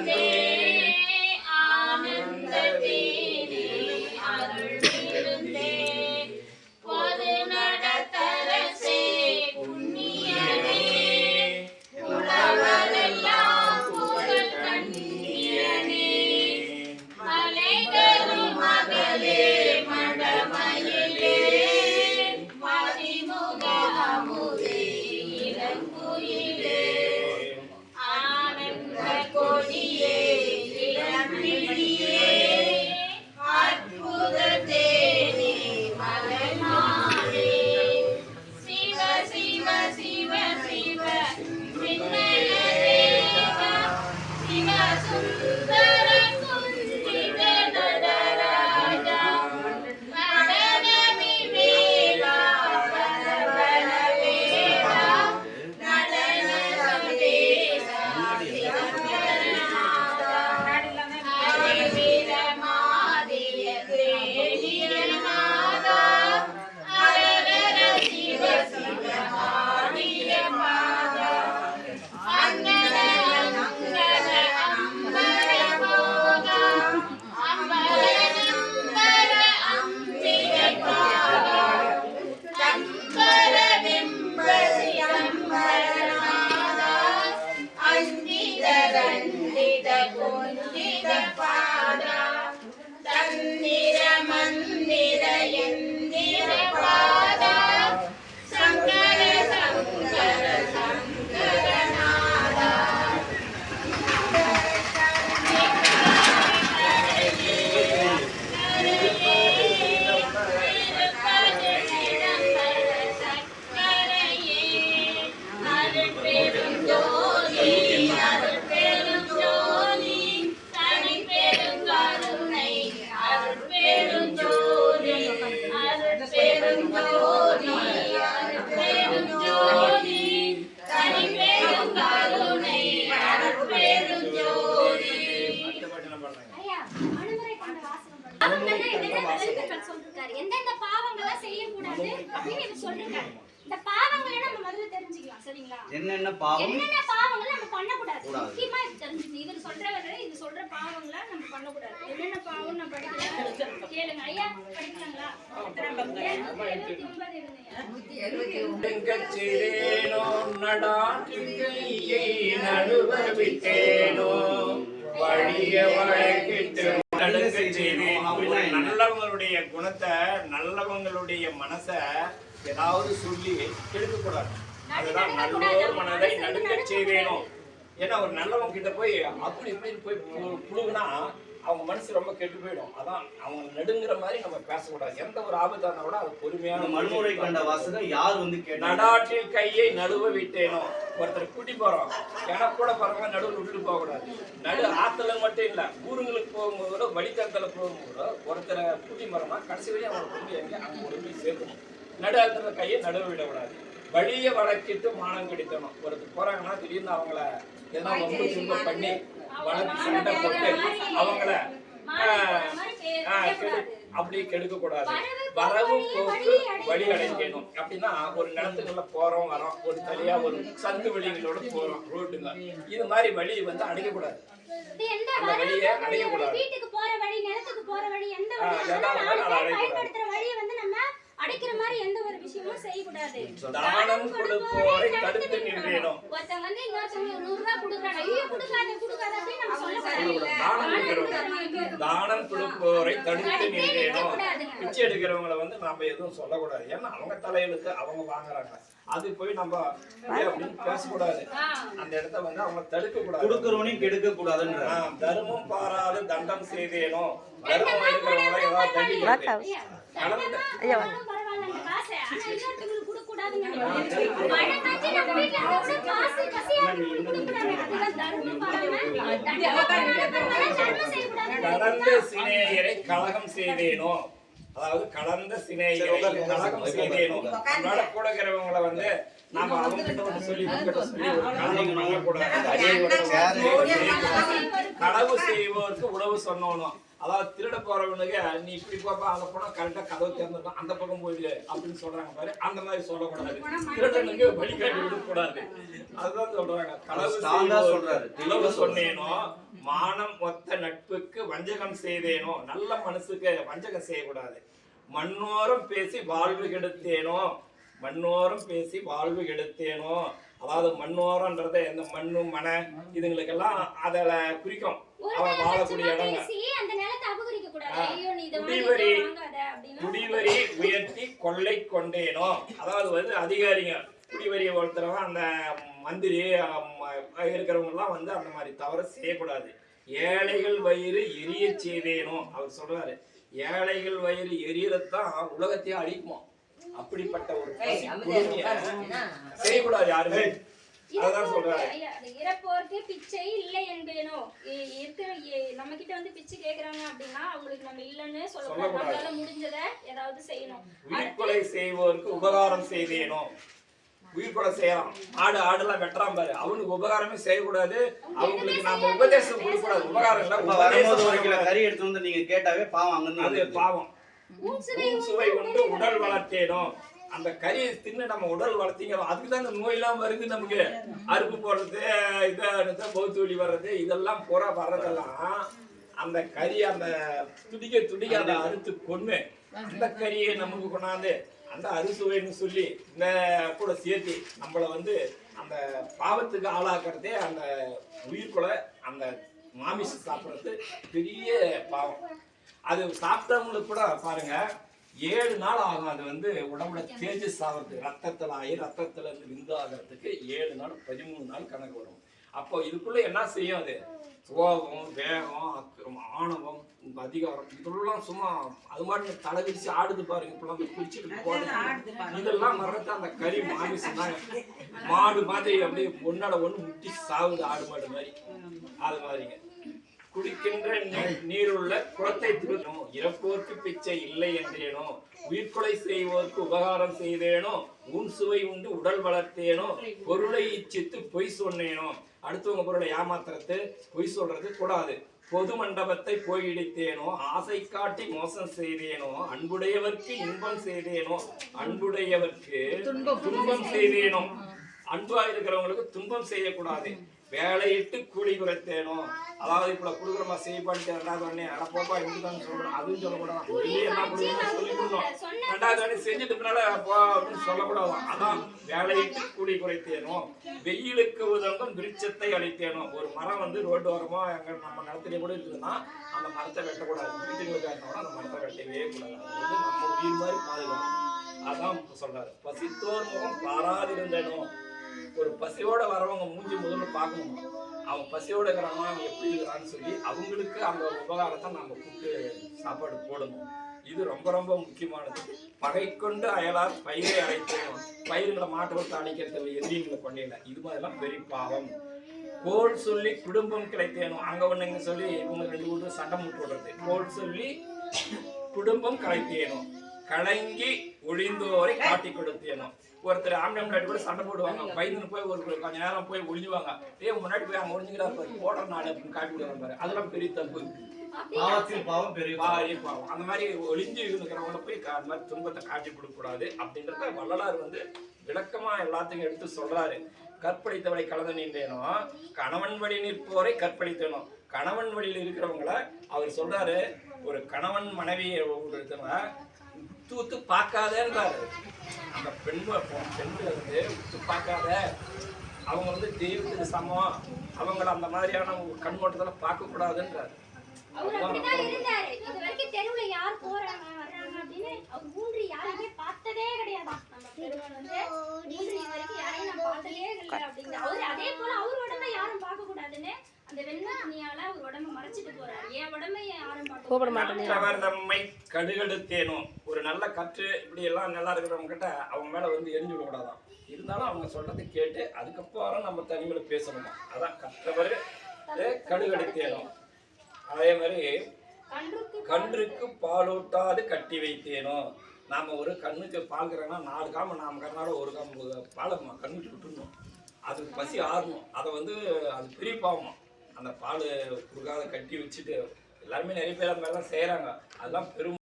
வந்தே ரண்டித குஞ்சித எந்தெந்த பாவங்கள்லாம் செய்யக்கூடாது அப்படின்னு இவர் சொல்லிருக்காரு. இந்த பாவங்களை நம்ம முதல்ல தெரிஞ்சுக்கலாம் சரிங்களா என்னென்ன பாவம் பாவங்களை பண்ணக்கூடாது. கூடாது. முக்கியமா இது தெரிஞ்சுக்கணும் இவர் சொல்றவரு இது சொல்ற பாவங்களை நம்ம பண்ணக்கூடாது. என்னென்ன பாவம் நான் படிக்கிறேன்? கேளுங்க. ஐயா படிக்கலாங்களா? எழுபத்தி ஒன்பது இருந்தீங்க செய்தேனோ நடாற்றியை நடுவ விட்டேனோ வழிய வழக்கிட்டு நடுங்க செய்தேன். அப்படின்னா என்ன? நல்லவங்களுடைய குணத்தை நல்லவங்களுடைய மனச ஏதாவது சொல்லி கெடுக்கக்கூடாது. அதுதான் நல்லோர் மனதை நடுங்க செய்தேனோ. ஏன்னா ஒரு நல்லவங்க கிட்ட போய் அப்படி இப்படின்னு போய் புழுகுனா அவங்க மனசு ரொம்ப கெட்டு போயிடும். அதான் அவங்க நடுங்கிற மாதிரி நம்ம பேசக்கூடாது. எந்த ஒரு ஆபத்தா இருந்தா கூட அது பொறுமையான மண்முறை கண்ட வாசகம் யார் வந்து நடாற்றில் கையை நடுவ விட்டேனோ? ஒருத்தர் கூட்டி போறோம். எனக்கு கூட பரவாயில்ல நடுவில் விட்டுட்டு போக கூடாது நடு ஆத்துல மட்டும் இல்ல ஊருங்களுக்கு போகும்போது கூட வழித்தடத்துல போகும்போது ஒருத்தரை கூட்டி போறோம்னா கடைசி வரையும் அவங்க கொண்டு எங்க அங்க கொண்டு போய் சேர்க்கணும். நடு ஆத்துல கையை நடுவ விடக்கூடாது. வழிய வழக்கிட்டு மானம் கிடைத்தணும் ஒருத்தர் போறாங்கன்னா திடீர்னு அவங்கள எதனா ரொம்ப துன்பம் பண்ணி வழக்கு சண்டை போட்டு அவங்கள அப்படி கெடுக்க கூடாது வரவு போக்கு வழி அடைக்கணும் அப்படின்னா ஒரு நிலத்துக்குள்ள போறோம் வரோம். ஒரு தனியா ஒரு சந்து வழிகளோட போறோம் ரோட்டுங்க. இது மாதிரி வழி வந்து அடைக்கக்கூடாது எந்த அந்த வழியை அடையக்கூடாது. வீட்டுக்கு போற வழி நிலத்துக்கு போற வழி எந்த வழி அடையக்கூடாது. பயன்படுத்துற வழியை வந்து நம்ம அடைக்கிற மாதிரி எந்த ஒரு விஷயமும் செய்யக்கூடாது. தானம் கொடுப்போரை தடுத்து நின்றேனும் ஒருத்தன் வந்து இன்னொருத்தவங்க ஒரு நூறு ரூபாய் கொடுக்குறாங்க ஐயோ கொடுக்காத கொடுக்காத அப்படின்னு நம்ம சொல்லக்கூடாது. தானம் கொடுப்போரை தடுத்து நின்றேனும் பிச்சை எடுக்கிறவங்கள வந்து நம்ம எதுவும் சொல்லக்கூடாது. ஏன்னா அவங்க தலையெழுத்து அவங்க வாங்குறாங்க. அது போய் நம்ம அப்படின்னு பேசக்கூடாது. அந்த இடத்த வந்து அவங்க தடுக்க கூடாது கொடுக்கறவனையும் கெடுக்க கூடாதுன்ற தர்மம் பாராது தண்டம் செய்தேனோ. தர்மம் எடுக்கிறவங்கள ஏதாவது தண்டிக்கிறது. காசை ஆனா இன்னொருத்தவங்களுக்கு கொடுக்க கூடாதுன்னு மழை காய்ச்சி நம்ம வீட்டுல வந்து காசு பசியா இருக்கு, கொடுக்க கூடாது அதுதான் தர்மம் பாராம தர்மம் கலந்த சிநேயரை கலகம் செய்தேனோ அதாவது கலந்த சிநேயரை கலகம் செய்தேனோ நம்மளால கூட இருக்கிறவங்கள வந்து நாம அவங்க கிட்ட ஒண்ணு சொல்லி கலகம் பண்ணக்கூடாது களவு செய்வோருக்கு உழவு சொன்னவனும் அதாவது திருட போறவனுக்கு நீ இப்படி போப்பா அங்க போனா கரெக்டா கதவு திறந்துருக்கும் அந்த பக்கம் போயிடு அப்படின்னு சொல்றாங்க பாரு. அந்த மாதிரி சொல்லக்கூடாது. திருடனுக்கு வழிகாட்டி விடக்கூடாது. அதுதான் சொல்றாங்க. களவு சொல்றாரு. உழவு சொன்னேனோ மானம் ஒத்த நட்புக்கு வஞ்சகம் செய்தேனோ நல்ல மனசுக்கு வஞ்சகம் செய்யக்கூடாது. மண்ணோரம் பேசி வாழ்வு கெடுத்தேனோ மண்ணோரம் பேசி வாழ்வு கெடுத்தேனோ. அதாவது மண்ணோரம்ன்றத இந்த மண்ணு மனை இதுங்களுக்கெல்லாம் அதில் குறிக்கும். அவன் வாழக்கூடிய இடங்க குடிவரி உயர்த்தி கொள்ளை கொண்டேனோ? அதாவது வந்து அதிகாரிங்க குடிவரியை ஒருத்தரவன் அந்த மந்திரி இருக்கிறவங்க எல்லாம் வந்து அந்த மாதிரி தவறு செய்யக்கூடாது. ஏழைகள் வயிறு எரிய செய்தேனோ அவர் சொல்றாரு. ஏழைகள் வயிறு எரியறதான் உலகத்தையே அழிக்குமா அப்படிப்பட்ட ஒரு செய்யக்கூடாது யாருமே. அதான் அது இறப்போருக்கு பிச்சை இல்லை என்பேனோ? இ- இருக்கிற இ- நம்ம கிட்ட வந்து பிச்சை கேக்குறாங்க அப்படின்னா அவங்களுக்கு நம்ம இல்லைன்னு சொல்லக்கூடாது. நம்மளால முடிஞ்சதை ஏதாவது செய்யணும். உயிர்கொலை செய்வோருக்கு உபகாரம் செய்தேனோ? உயிர்கொலை செய்யலாம். ஆடு ஆடுலாம் வெட்டுறான் பாரு. அவனுக்கு உபகாரமே செய்யக்கூடாது. அவங்களுக்கு நாம உபதேசம் கொடுக்கக்கூடாது. உபகாரம் இல்ல இப்ப வரும்போது ஒரு கிலோ கறி எடுத்து வந்து நீங்க கேட்டாவே பாவம் அங்கிருந்து அது. பாவம். சுவை உண்டு உடல் வளர்த்தேனோ? அந்த கறியை தின்னு நம்ம உடல் வளர்த்திங்கிறோம் அதுக்கு தான் இந்த நோயெல்லாம் வருது நமக்கு. அறுப்பு போடுறது இதை பௌத்து வலி வர்றது இதெல்லாம் புற வர்றதெல்லாம் அந்த கறி அந்த துடிக்க துடிக்க அந்த அறுத்து கொன்னு அந்த கறியை நமக்கு கொண்டாந்து அந்த அறுசுவைன்னு சொல்லி இந்த கூட சேர்த்து நம்மளை வந்து அந்த பாவத்துக்கு ஆளாக்குறதே அந்த உயிர்கொலை அந்த மாமிசம் சாப்பிட்றது பெரிய பாவம். அது சாப்பிட்டவங்களுக்கு கூட பாருங்க ஏழு நாள் ஆகும் அது வந்து உடம்புல தேஜஸ் ஆகிறதுக்கு ரத்தத்தில் ஆகி ரத்தத்துல இருந்து விந்து ஆகிறதுக்கு ஏழு நாள் பதிமூணு நாள் கணக்கு வரும். அப்போ இதுக்குள்ள என்ன செய்யும் அது? கோபம் வேகம் அக்கிரம், ஆணவம் அதிகாரம் இதெல்லாம் சும்மா அது மாதிரி தலை விரிச்சு ஆடுது பாருங்க இப்பெல்லாம் குளிச்சுட்டு போடுது இதெல்லாம் வர்றது அந்த கறி மாமிசம் தான் மாடு மாதிரி அப்படியே ஒன்னோட ஒண்ணு முட்டி சாகுது ஆடு மாடு மாதிரி. அது மாதிரிங்க. குடிக்கின்ற நீருள்ள குளத்தை திருத்தணும் இறப்போர்க்கு பிச்சை இல்லை என்றேனோ? உயிர்கொலை செய்வோர்க்கு உபகாரம் செய்தேனோ? உன் சுவை உண்டு உடல் வளர்த்தேனோ? பொருளை இச்சித்து பொய் சொன்னேனோ? அடுத்தவங்க பொருளை ஏமாத்துறது பொய் சொல்றது கூடாது. பொது மண்டபத்தை போய் இடித்தேனோ? ஆசை காட்டி மோசம் செய்தேனோ? அன்புடையவர்க்கு இன்பம் செய்தேனோ? அன்புடையவர்க்கு துன்பம் செய்தேனோ? அன்பா இருக்கிறவங்களுக்கு துன்பம் செய்யக்கூடாது. வேலையிட்டு கூலி குறைத்தேனோ அதாவது இப்ப குடுக்குறமா செய்யப்பாட்டு ரெண்டாவது உடனே அட போப்பா இப்படிதான் சொல்றோம் அதுவும் சொல்லக்கூடாது வெளியே என்ன கொடுக்கணும்? சொல்லி கொடுக்கணும். ரெண்டாவது உடனே செஞ்சுட்டு பின்னால போ அப்படின்னு சொல்லக்கூடாது அதான் வேலையிட்டு கூலி குறைத்தேனோ வெயிலுக்கு உதவும் விருட்சத்தை அழித்தேனோ ஒரு மரம் வந்து ரோட்டு ஓரமா எங்க நம்ம நிலத்திலே கூட இருக்குதுன்னா அந்த மரத்தை வெட்டக்கூடாது. வீட்டுகளுக்காக இருந்தாலும் அந்த மரத்தை வெட்டவே கூடாது. நம்ம உயிர் மாதிரி பாதுகாக்கணும். அதான் சொல்றாரு. பசித்தோர் முகம் பாராதிருந்தேனோ ஒரு பசியோட வரவங்க மூஞ்சி முதல்ல பார்க்கணும். அவன் பசியோட இருக்கிறவங்க அவன் எப்படி இருக்கிறான்னு சொல்லி அவங்களுக்கு அந்த உபகாரத்தை நம்ம கூப்பிட்டு சாப்பாடு போடணும். இது ரொம்ப ரொம்ப முக்கியமானது. பகை கொண்டு அயலார் பயிரை அழைக்கணும் பயிர்களை மாட்டு விட்டு அழைக்கிறது எதிரிங்களை கொண்டில்லை இது மாதிரிலாம் பெரிய பாவம். கோல் சொல்லி குடும்பம் கிடைத்தேனும் அங்க ஒண்ணுங்க சொல்லி இவங்க ரெண்டு பேரும் சண்டை முட்டு விடுறது கோல் சொல்லி குடும்பம் கலைத்தேனும் கலங்கி ஒழிந்தோரை காட்டி கொடுத்தேனும் ஒருத்தர் ஆம்பளை முன்னாடி கூட சண்டை போடுவாங்க. பயந்துன்னு போய் ஒரு கொஞ்ச நேரம் போய் ஒளிஞ்சுவாங்க. ஏ முன்னாடி போய் அவங்க ஒளிஞ்சுக்கிறாரு பாரு. போடுற நாடு அப்படின்னு காட்டி விடுவாங்க பாரு. அதெல்லாம் பெரிய தப்பு. பாவத்தில் பாவம் பெரிய பாவம். பாரி பாவம். அந்த மாதிரி ஒளிஞ்சு இருக்கிறவங்கள போய் அந்த மாதிரி துன்பத்தை காட்டி கொடுக்க கூடாது அப்படின்றத வள்ளலார் வந்து விளக்கமா எல்லாத்தையும் எடுத்து சொல்றாரு. கற்பழித்தவரை கலந்து நின்றேனோ கணவன் வழி நிற்போரை கற்பழித்தேனோ. கணவன் வழியில் இருக்கிறவங்கள அவர் சொல்றாரு ஒரு கணவன் மனைவியை ஒருத்தவங்க உத்து உத்து பார்க்காதேன்றாரு அந்த பெண் பெண்கள் வந்து உத்து பார்க்காத. அவங்க வந்து தெய்வத்துக்கு சமம். அவங்கள அந்த மாதிரியான ஒரு கண்ணோட்டத்துல பார்க்க கூடாதுன்றாரு அவர் அப்படிதான் இருந்தாரு. இது வரைக்கும் தெருவுல யார் போறாங்க வர்றாங்க அப்படின்னு அவர் ஊன்றி யாரையுமே பார்த்ததே கிடையாதாம் நம்ம பெருமாள் வந்து ஊன்றி இது வரைக்கும் யாரையும் நான் பார்த்ததே இல்லை அப்படின்னு. அவரு அதே போல அவர் உடம்ப யாரும் பார்க்க கூடாதுன்னு அந்த வெண்ணை துணியால அவர் உடம்ப மறைச்சிட்டு போறாரு. என் உடம்ப யாரும் பார்க்க கூடாது. கற்றவர் தம்மை கடுகெடுத்தேனோ ஒரு நல்ல கற்று இப்படி எல்லாம் நல்லா இருக்கிறவங்க கிட்ட அவங்க மேல வந்து எரிஞ்சு விடக்கூடாதான். இருந்தாலும் அவங்க சொல்றதை கேட்டு அதுக்கப்புறம் நம்ம தனிமையில பேசணுமா? அதான் கற்றவர் கடுகெடுத்தேனோ அதே மாதிரி கன்றுக்கு பாலூட்டாது கட்டி வைத்தேனோ நாம ஒரு கண்ணுக்கு பால் கறனா நாலு காம நாம கறனால ஒரு காம்பு பாலை கண்ணுக்கு விட்டுருணும் அதுக்கு பசி ஆறணும். அதை வந்து அது பெரிய பாவம் அந்த பால் கொடுக்காத கட்டி வச்சுட்டு எல்லாருமே நிறைய பேர் அந்த மாதிரிலாம் செய்கிறாங்க அதெல்லாம் பெரும்